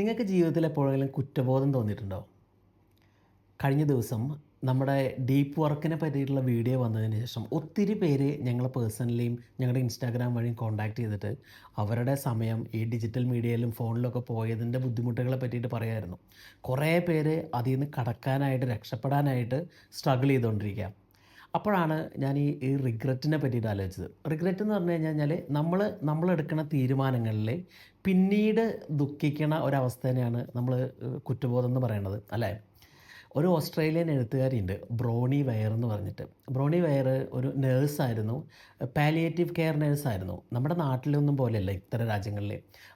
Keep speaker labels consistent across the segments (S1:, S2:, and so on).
S1: നിങ്ങൾക്ക് ജീവിതത്തിൽ എപ്പോഴെങ്കിലും കുറ്റബോധം തോന്നിയിട്ടുണ്ടോ കഴിഞ്ഞ ദിവസം നമ്മുടെ ഡീപ്പ് വർക്കിനെ പറ്റിയിട്ടുള്ള വീഡിയോ വന്നതിന് ശേഷം ഒത്തിരി പേര് ഞങ്ങളെ പേഴ്സണലിയും ഞങ്ങളുടെ ഇൻസ്റ്റാഗ്രാം വഴിയും കോൺടാക്ട് ചെയ്തിട്ട് അവരുടെ സമയം ഈ ഡിജിറ്റൽ മീഡിയയിലും ഫോണിലൊക്കെ പോയതിന്റെ ബുദ്ധിമുട്ടുകളെ പറ്റിയിട്ട് പറയായിരുന്നു. കുറേ പേര് അതിൽ നിന്ന് കടക്കാനായിട്ട് രക്ഷപ്പെടാനായിട്ട് സ്ട്രഗിൾ ചെയ്തുകൊണ്ടിരിക്കുക അപ്പോഴാണ് ഞാൻ ഈ ഈ റിഗ്രറ്റിനെ പറ്റിയിട്ട് ആലോചിച്ചത്. റിഗ്രറ്റ് എന്ന് പറഞ്ഞു കഴിഞ്ഞാൽ നമ്മൾ നമ്മളെടുക്കുന്ന തീരുമാനങ്ങളിൽ പിന്നീട് ദുഃഖിക്കണ ഒരവസ്ഥേനെയാണ് നമ്മൾ കുറ്റബോധം എന്ന് പറയുന്നത് അല്ലേ? ഒരു ഓസ്ട്രേലിയൻ എഴുത്തുകാരിയുണ്ട് ബ്രോണി വയർ എന്ന് പറഞ്ഞിട്ട്. ബ്രോണി വയർ ഒരു നേഴ്സായിരുന്നു പാലിയേറ്റീവ് കെയർ നേഴ്സായിരുന്നു. നമ്മുടെ നാട്ടിലൊന്നും പോലെയല്ല ഇത്തരം രാജ്യങ്ങളിൽ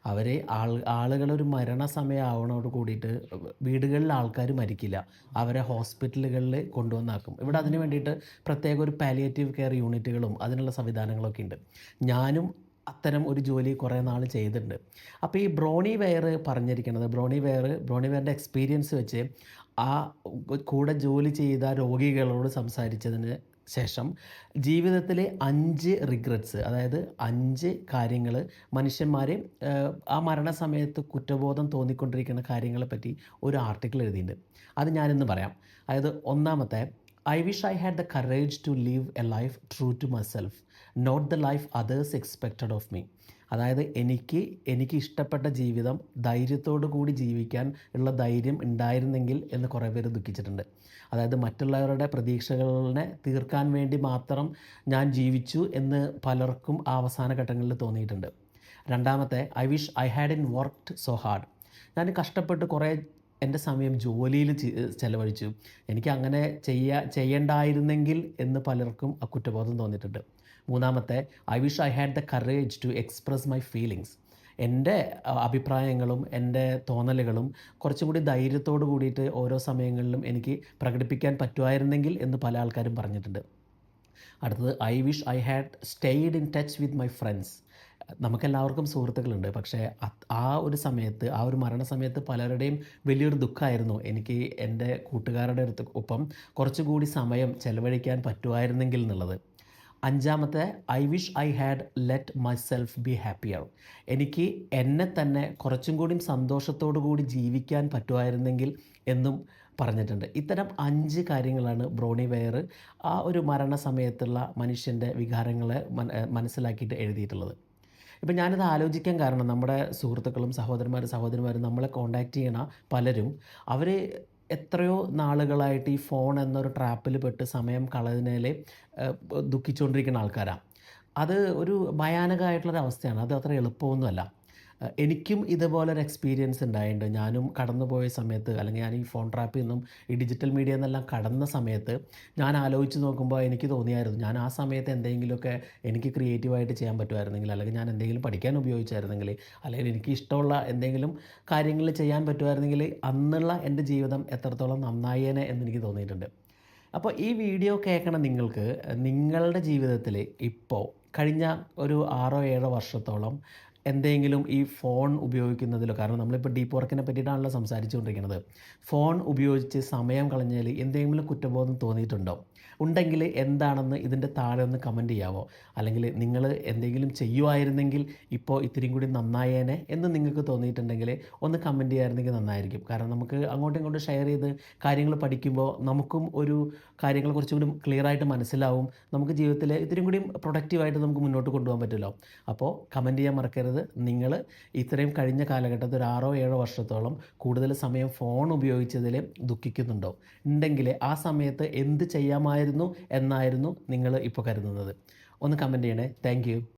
S1: അവർ ആൾ ആളുകൾ ഒരു മരണസമയമാവണോട് കൂടിയിട്ട് വീടുകളിൽ ആൾക്കാർ മരിക്കില്ല. അവരെ ഹോസ്പിറ്റലുകളിൽ കൊണ്ടുവന്നാക്കും. ഇവിടെ അതിന് വേണ്ടിയിട്ട് പ്രത്യേക ഒരു പാലിയേറ്റീവ് കെയർ യൂണിറ്റുകളും അതിനുള്ള സംവിധാനങ്ങളൊക്കെ ഉണ്ട്. ഞാനും അത്തരം ഒരു ജോലി കുറേ നാൾ ചെയ്തിട്ടുണ്ട്. അപ്പോൾ ഈ ബ്രോണി വെയർ പറഞ്ഞിരിക്കുന്നത് ബ്രോണി വെയർ ബ്രോണി വെയറിന്റെ എക്സ്പീരിയൻസ് വെച്ച് ആ കൂടെ ജോലി ചെയ്ത രോഗികളോട് സംസാരിച്ചതിന് ശേഷം ജീവിതത്തിലെ അഞ്ച് റിഗ്രറ്റ്സ് അതായത് അഞ്ച് കാര്യങ്ങൾ മനുഷ്യന്മാരെ ആ മരണസമയത്ത് കുറ്റബോധം തോന്നിക്കൊണ്ടിരിക്കുന്ന കാര്യങ്ങളെ പറ്റി ഒരു ആർട്ടിക്കിൾ എഴുതിയിട്ടുണ്ട്. അത് ഞാനിന്ന് പറയാം. അതായത് ഒന്നാമത്തെ I wish I had the courage to live a life true to myself not the life others expected of me അതായത് എനിക്ക് എനിക്ക് ഇഷ്ടപ്പെട്ട ജീവിതം ധൈര്യത്തോടു കൂടി ജീവിക്കാൻ ഉള്ള ധൈര്യം ഉണ്ടായിരുന്നെങ്കിൽ എന്ന് കുറേ പേര് ദുഃഖിച്ചിട്ടുണ്ട്. അതായത് മറ്റുള്ളവരുടെ പ്രതീക്ഷകളെ തീർക്കാൻ വേണ്ടി മാത്രം ഞാൻ ജീവിച്ചു എന്ന് പലർക്കും ആ അവസാന ഘട്ടങ്ങളിൽ തോന്നിയിട്ടുണ്ട്. രണ്ടാമത്തെ I wish I hadn't worked so hard ഞാൻ കഷ്ടപ്പെട്ട് കുറേ എന്റെ സമയം ജോലിയിൽ ചെലവഴിച്ചു. എനിക്ക് അങ്ങനെ ചെയ്യാ ചെയ്യണ്ടായിരുന്നെങ്കിൽ എന്ന് പലർക്കും ആ കുറ്റബോധം തോന്നിയിട്ടുണ്ട്. മൂന്നാമത്തെ I wish I had the courage to express my feelings എന്റെ അഭിപ്രായങ്ങളും എന്റെ തോന്നലുകളും കുറച്ചും കൂടി ധൈര്യത്തോട് കൂടിയിട്ട് ഓരോ സമയങ്ങളിലും എനിക്ക് പ്രകടിപ്പിക്കാൻ പറ്റുമായിരുന്നെങ്കിൽ എന്ന് പല ആൾക്കാരും പറഞ്ഞിട്ടുണ്ട്. അടുത്തത് I wish I had stayed in touch with my friends നമുക്കെല്ലാവർക്കും സുഹൃത്തുക്കളുണ്ട്. പക്ഷേ ആ ഒരു സമയത്ത് ആ ഒരു മരണസമയത്ത് പലരുടെയും വലിയൊരു ദുഃഖമായിരുന്നു. എനിക്ക് എന്റെ കൂട്ടുകാരുടെ അടുത്ത് ഒപ്പം കുറച്ചുകൂടി സമയം ചെലവഴിക്കാൻ പറ്റുമായിരുന്നെങ്കിൽ എന്നുള്ളത്. അഞ്ചാമത്തെ I wish I had let myself be happier എനിക്ക് എന്നെ തന്നെ കുറച്ചും കൂടി സന്തോഷത്തോടു കൂടി ജീവിക്കാൻ പറ്റുമായിരുന്നെങ്കിൽ എന്നും പറഞ്ഞിട്ടുണ്ട്. ഇത്തരം അഞ്ച് കാര്യങ്ങളാണ് ബ്രോണി വെയർ ആ ഒരു മരണസമയത്തുള്ള മനുഷ്യന്റെ വികാരങ്ങളെ മനസ്സിലാക്കിയിട്ട് എഴുതിയിട്ടുള്ളത്. ഇപ്പം ഞാനത് ആലോചിക്കാൻ കാരണം നമ്മുടെ സുഹൃത്തുക്കളും സഹോദരന്മാരും സഹോദരിമാരും നമ്മളെ കോണ്ടാക്ട് ചെയ്യണ പലരും അവർ എത്രയോ നാളുകളായിട്ട് ഈ ഫോൺ എന്നൊരു ട്രാപ്പിൽ പെട്ട് സമയം കളയുന്നതിൽ ദുഃഖിച്ചുകൊണ്ടിരിക്കുന്ന ആൾക്കാരാണ് അത് ഒരു ഭയാനകമായിട്ടുള്ളൊരു അവസ്ഥയാണ് അത് അത്ര എളുപ്പമൊന്നുമല്ല. എനിക്കും ഇതുപോലൊരു എക്സ്പീരിയൻസ് ഉണ്ടായിട്ടുണ്ട്. ഞാനും കടന്നു പോയ സമയത്ത് അല്ലെങ്കിൽ ഞാൻ ഈ ഫോൺ ട്രാപ്പിൽ നിന്നും ഈ ഡിജിറ്റൽ മീഡിയ എന്നെല്ലാം കടന്ന സമയത്ത് ഞാൻ ആലോചിച്ച് നോക്കുമ്പോൾ എനിക്ക് തോന്നിയായിരുന്നു. ഞാൻ ആ സമയത്ത് എന്തെങ്കിലുമൊക്കെ എനിക്ക് ക്രിയേറ്റീവായിട്ട് ചെയ്യാൻ പറ്റുമായിരുന്നെങ്കിൽ അല്ലെങ്കിൽ ഞാൻ എന്തെങ്കിലും പഠിക്കാൻ ഉപയോഗിച്ചായിരുന്നെങ്കിൽ അല്ലെങ്കിൽ എനിക്ക് ഇഷ്ടമുള്ള എന്തെങ്കിലും കാര്യങ്ങൾ ചെയ്യാൻ പറ്റുമായിരുന്നെങ്കിൽ അന്നുള്ള എന്റെ ജീവിതം എത്രത്തോളം നന്നായേനെ എന്ന് എനിക്ക് തോന്നിയിട്ടുണ്ട്. അപ്പോൾ ഈ വീഡിയോ കേൾക്കണം നിങ്ങൾക്ക് നിങ്ങളുടെ ജീവിതത്തിൽ ഇപ്പോൾ കഴിഞ്ഞ ഒരു ആറോ ഏഴോ വർഷത്തോളം എന്തെങ്കിലും ഈ ഫോൺ ഉപയോഗിക്കുന്നതിലോ കാരണം നമ്മളിപ്പോൾ ഡീപ്പ് വർക്കിനെ പറ്റിയിട്ടാണല്ലോ സംസാരിച്ചുകൊണ്ടിരിക്കുന്നത്. ഫോൺ ഉപയോഗിച്ച് സമയം കളഞ്ഞാൽ എന്തെങ്കിലും കുറ്റബോധം തോന്നിയിട്ടുണ്ടോ? ഉണ്ടെങ്കിൽ എന്താണെന്ന് ഇതിന്റെ താഴെ ഒന്ന് കമന്റ് ചെയ്യാവോ? അല്ലെങ്കിൽ നിങ്ങൾ എന്തെങ്കിലും ചെയ്യുമായിരുന്നെങ്കിൽ ഇപ്പോൾ ഇത്തിരി കൂടി നന്നായേനെ എന്ന് നിങ്ങൾക്ക് തോന്നിയിട്ടുണ്ടെങ്കിൽ ഒന്ന് കമന്റ് ചെയ്യായിരുന്നെങ്കിൽ നന്നായിരിക്കും. കാരണം നമുക്ക് അങ്ങോട്ടും ഇങ്ങോട്ടും ഷെയർ ചെയ്ത് കാര്യങ്ങൾ പഠിക്കുമ്പോൾ നമുക്കും ഒരു കാര്യങ്ങൾ കുറച്ചുകൂടി ക്ലിയർ ആയിട്ട് മനസ്സിലാവും. നമുക്ക് ജീവിതത്തിൽ ഇത്തിരി കൂടി പ്രൊഡക്റ്റീവായിട്ട് നമുക്ക് മുന്നോട്ട് കൊണ്ടുപോകാൻ പറ്റുമല്ലോ. അപ്പോൾ കമന്റ് ചെയ്യാൻ മറക്കരുത്. നിങ്ങൾ ഇത്രയും കഴിഞ്ഞ കാലഘട്ടത്തിൽ ഒരു ആറോ ഏഴോ വർഷത്തോളം കൂടുതൽ സമയം ഫോൺ ഉപയോഗിച്ചതിൽ ദുഃഖിക്കുന്നുണ്ടോ? ഉണ്ടെങ്കിൽ ആ സമയത്ത് എന്ത് ചെയ്യാമായിരുന്നു എന്നായിരുന്നു നിങ്ങൾ ഇപ്പോൾ കരുതുന്നത്. ഒന്ന് കമന്റ് ചെയ്യണേ. താങ്ക്